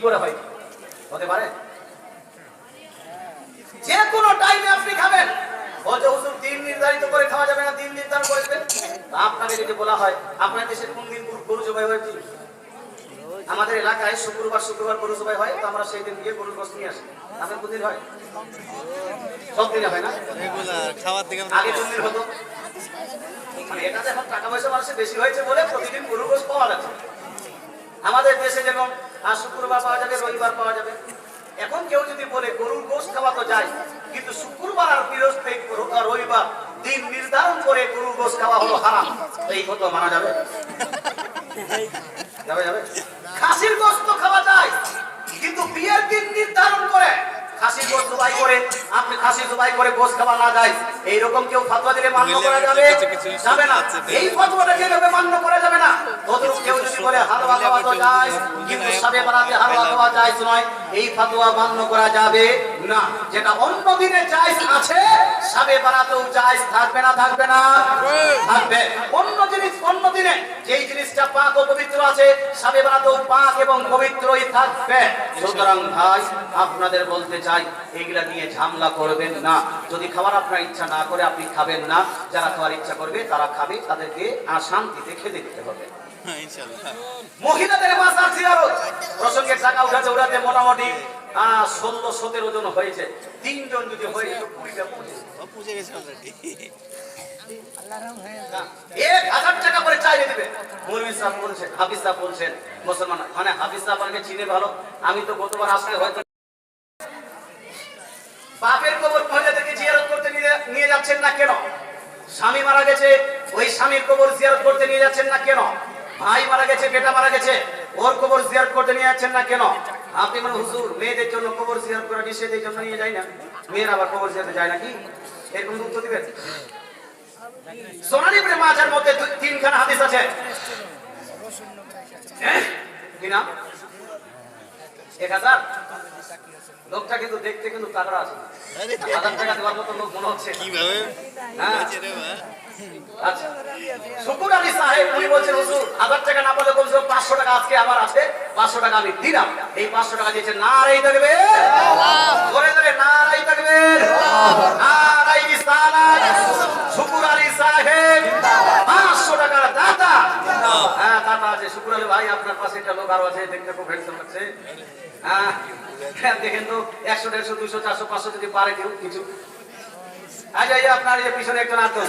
কি করে হয় হতে পারে? যে কোনো টাইমে আপনি খাবেন। বলছে হুজুর দিন নির্ধারিত করে খাওয়া যাবে না দিন নির্ধারণ তা আপনাকে যদি বলা হয় আপনার দেশে কোন দিন গরু- জবাই হয়েছে আমাদের এলাকায় শুক্রবার শুক্রবার গরু জবাই হয় তো আমরা সেই দিন গিয়ে গরুর গোস্ত নিয়ে আসি। আপনার কোন দিন হয়? সব দিনে হয় না? খাওয়ার দিকে আগে কোন দিন হতো? মানে এটা এখন টাকা পয়সা মানুষের বেশি হয়েছে বলে প্রতিদিন গরুর গোস্ত পাওয়া যাচ্ছে। আমাদের দেশে যেমন আজ শুক্রবার পাওয়া যাবে রবিবার পাওয়া যাবে। এখন কেউ যদি বলে গরুর গোস্ত খাওয়া তো যায় কিন্তু শুক্রবার আর বৃহস্পতি আর রবিবার দিন নির্ধারণ করে গরুর গোস্ত খাওয়া হলো হারাম। এই কত মানা যাবে? যাবে যাবে? খাসির গোস্ত খাওয়া যায় কিন্তু বিয়ের দিন নির্ধারণ করে খাসির গোস্ত জবাই করে আপনি খাসি জবাই করে গোস্ত খাওয়া না যায় এইরকম কেউ ফতোয়া দিলে মান্য করা যাবে? যাবে না। এই ফতোয়াটা যেভাবে মান্য করা যাবে না কেউ যদি বলে হালুয়া খাওয়া তো যায় কিন্তু সাবে বাড়াতে হালুয়া এই ফতোয়া মান্য করা যাবে না। যেটা থাকবে না থাকবে না। থাকবে। জিনিসটা পবিত্র আছে এবং পবিত্রই থাকবে। সুতরাং ভাই, আপনাদের বলতে চাই, এগুলা নিয়ে ঝামেলা করবেন না। যদি খাবার আপনার ইচ্ছা না করে, আপনি খাবেন না। যারা খাওয়ার ইচ্ছা করবে, তারা খাবে। তাদেরকে শান্তিতে খেতে দিতে হবে। মহিলাদের জিয়ারত প্রসঙ্গে টাকা উঠাতে উঠাতে মোটামুটি ষোলো সতেরো হয়েছে। তিনজন যদি হয় তো কুড়িটা পঁচিশ গেছে। অলরেডি এক হাজার টাকা করে চাইলে দিবে। মৌলভী সাহেব বলছেন হাফিজ সাহেব বলছেন মুসলমান মানে হাফিজ সাহেব আমাকে চিনে ভালো। আমি তো গতবার আসলে হয়তো বাপের কবর মহিলাদেরকে জিয়ারত করতে নিয়ে নিয়ে যাচ্ছেন না কেন? স্বামী মারা গেছে ওই স্বামীর কবর জিয়ারত করতে নিয়ে যাচ্ছেন না কেন? ভাই মারা গেছে বেটা মারা গেছে। ওর কবর জিয়ারত করতে নিয়ে যাচ্ছেন না কেন? আপনি মানে হুজুর মেয়েদের জন্য কবর জিয়ারত করা নিষেধ এই জন্য নিয়ে যায় না? মেয়েরা আবার কবর জিয়ারতে যায় নাকি? এরকম উত্তর দিবেন? সোনালী ইবনে মাজার মধ্যে তিনখানা হাদিস আছে। হ্যাঁ? কি নাম? এক হাজার? লোকটা কিন্তু দেখতে কিন্তু তাগড়া আছে। হাজার টাকা দেওয়ার মতো লোক মনে হচ্ছে। কীভাবে? হ্যাঁ। আচ্ছা। শুকুর আলী সাহেব উনি বলছেন হুজুর হাজার টাকা না বলে বলছেন পাঁচশো টাকা আজকে আমার আছে। পাঁচশো টাকা আমি দিলাম। এই পাঁচশো টাকা দিয়েছে না রাই থাকবে ধরে ধরে না রাই থাকবে। না রাই শুকুর আলী সাহেব পাঁচশো টাকার দাতা। হ্যাঁ দাতা আছে। শুকুর আলী ভাই আপনার পাশে একটা লোক আরও আছে দেখতে খুব হ্যান্ডসাম লাগছে। হ্যাঁ হ্যাঁ, দেখেন তো একশো দেড়শো দুশো চারশো পাঁচশো যদি পারে কেউ কিছু। আচ্ছা আপনার এই পিছনে একজন আসুন